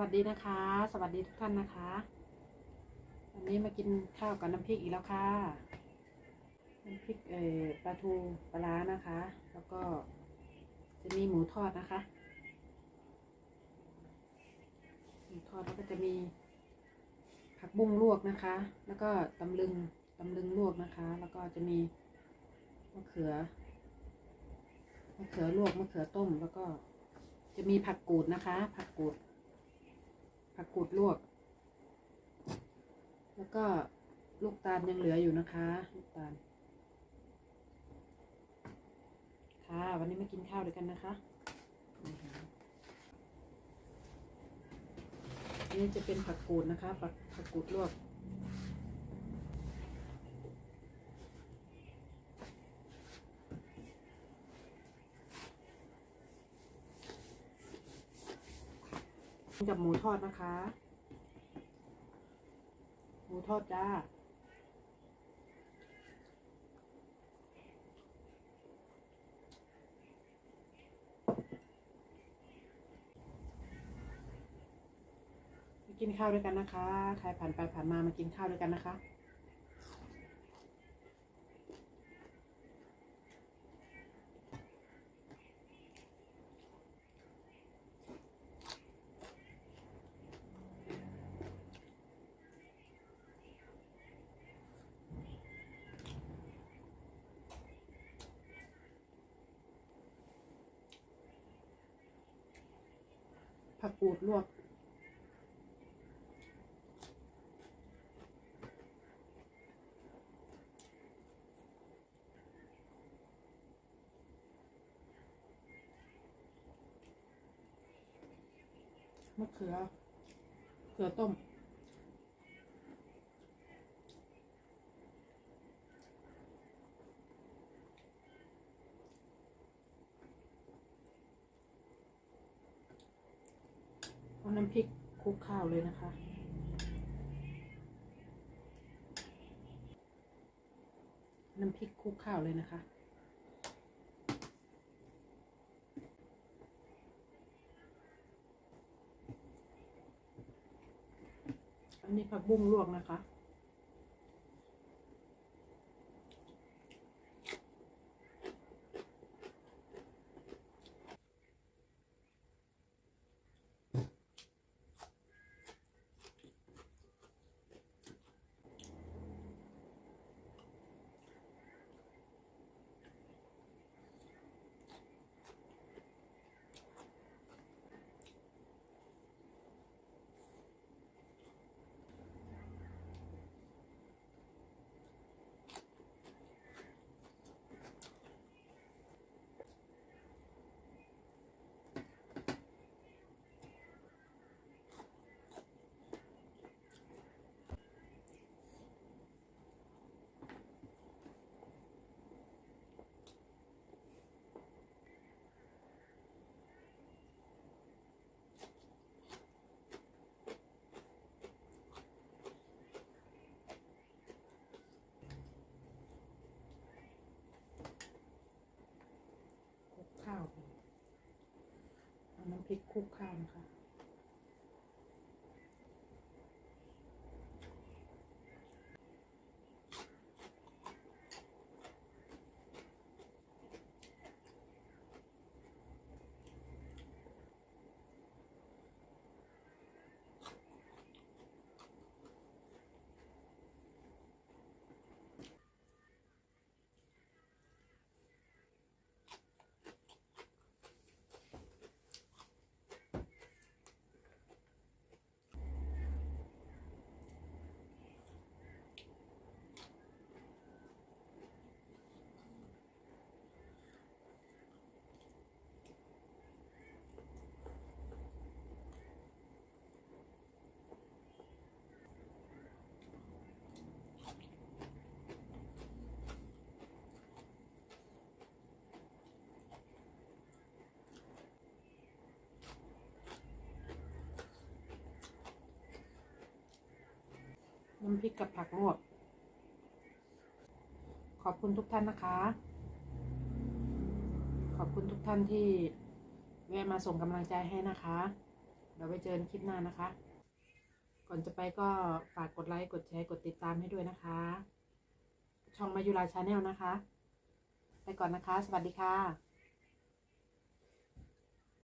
วัสดีนะคะ สวัสดีทุกท่านนะคะ วันนี้มากินข้าวกับน้ำพริกอีกแล้วค่ะ น้ำพริกเอ่อปลาทูปลาร้านะคะ แล้วก็จะมีหมูทอดนะคะ หมูทอดแล้วก็จะมีผักบุ้งลวกนะคะ แล้วก็ตำลึงตำลึงลวกนะคะ แล้วก็จะมีมะเขือมะเขือลวกมะเขือต้มแล้วก็จะมีผักกูดนะคะ ผักกูด ผักกูดลวก แล้วก็ลูกตาลยังเหลืออยู่นะคะ ลูกตาล ค่ะ วันนี้มากินข้าวด้วยกันนะคะ นี่ค่ะนี่จะเป็นผักกูดนะคะ ผักผักกูดลวก กับหมูทอดนะคะ หมูทอดจ้าไปกินข้าวด้วยกันนะคะ ใครผ่านไปผ่านมามากินข้าวด้วยกันนะคะ ผักกูดลวกมะเขือ เขือต้ม น้ำพริกคลุกข้าวเลยนะคะ น้ำพริกคลุกข้าวเลยนะคะอันนี้ผักบุ้งลวกนะคะ พริกคลุกข้าวนะคะ น้ำพริกกับผักลวก ขอบคุณทุกท่านนะคะ ขอบคุณทุกท่านที่แวะมาส่งกำลังใจให้นะคะเดี๋ยวไปเจอกันคลิปหน้านะคะ ก่อนจะไปก็ฝากกดไลค์ กดแชร์ กดติดตามให้ด้วยนะคะ ช่องมายุราชาแนลนะคะ ไปก่อนนะคะ สวัสดีค่ะ